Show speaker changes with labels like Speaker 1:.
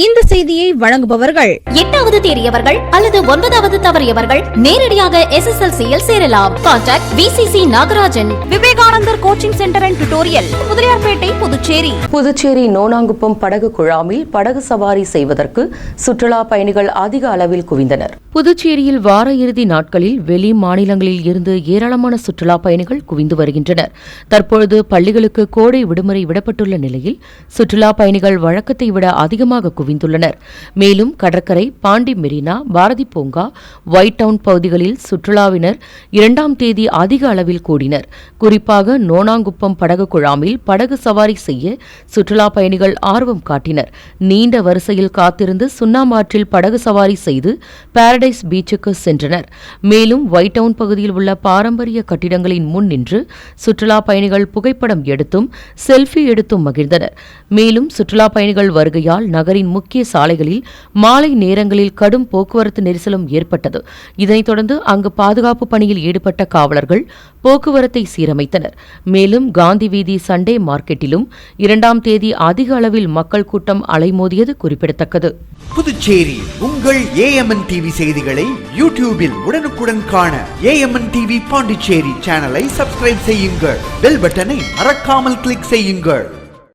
Speaker 1: இந்த செய்தியை வழங்குபவர்கள்
Speaker 2: எட்டாவது தேறியவர்கள் அல்லது ஒன்பதாவது தவறியவர்கள் நேரடியாக எஸ்எஸ்எல்சியில் சேரலாம். Contact VCC Nagarajan Vivekanandar coaching centre and tutorial Mudaliarpet Puducherry.
Speaker 3: Puducherry Nonankuppam படகு குழாமில் படகு சவாரி செய்வதற்கு சுற்றுலா பயணிகள் அதிக அளவில் குவிந்தனர். புதுச்சேரியில் வார இறுதி நாட்களில் வெளி மாநிலங்களில் இருந்து ஏராளமான சுற்றுலா பயணிகள் குவிந்து வருகின்றனர். தற்பொழுது பள்ளிகளுக்கு கோடை விடுமுறை விடப்பட்டுள்ள நிலையில் சுற்றுலா பயணிகள் வழக்கத்தை விட அதிகமாக குவிந்துள்ளனர். மேலும் கடற்கரை பாண்டி மெரினா பாரதி பூங்கா ஒயிட் டவுன் பகுதிகளில் சுற்றுலாவினர் இரண்டாம் தேதி அதிக அளவில் கூடினர். குறிப்பாக நோனாங்குப்பம் படகு குழாமில் படகு சவாரி செய்ய சுற்றுலா பயணிகள் ஆர்வம் காட்டினர். நீண்ட வரிசையில் காத்திருந்து சுண்ணாமாற்றில் படகு சவாரி செய்து பாரடைஸ் பீச்சுக்கு சென்றனர். மேலும் ஒயிட் டவுன் பகுதியில் உள்ள பாரம்பரிய கட்டிடங்களின் முன் நின்று சுற்றுலா பயணிகள் புகைப்படம் எடுத்தும் செல்ஃபி எடுத்தும் மகிழ்ந்தனர். மேலும் சுற்றுலா பயணிகள் வருகையால் நகரின் முக்கிய சாலைகளில் மாலை நேரங்களில் கடும் போக்குவரத்து நெரிசலும் ஏற்பட்டது. இதனைத் தொடர்ந்து அங்கு பாதுகாப்பு பணியில் ஈடுபட்ட காவலர்கள் போக்குவரத்தை சீரமைத்தனர். மேலும் காந்தி வீதி சண்டே மார்க்கெட்டிலும் இரண்டாம் தேதி அதிக அளவில் மக்கள் கூட்டம் அலைமோதியது குறிப்பிடத்தக்கது.
Speaker 4: புதுச்சேரி உங்கள் ஏஎம்என் டிவி செய்திகளை யூடியூபில் உடனுக்குடன் காண ஏஎம்என் டிவி பாண்டிச்சேரி சேனலை சப்ஸ்கிரைப் செய்யுங்கள். பெல் பட்டனை மறக்காமல் கிளிக் செய்யுங்கள்.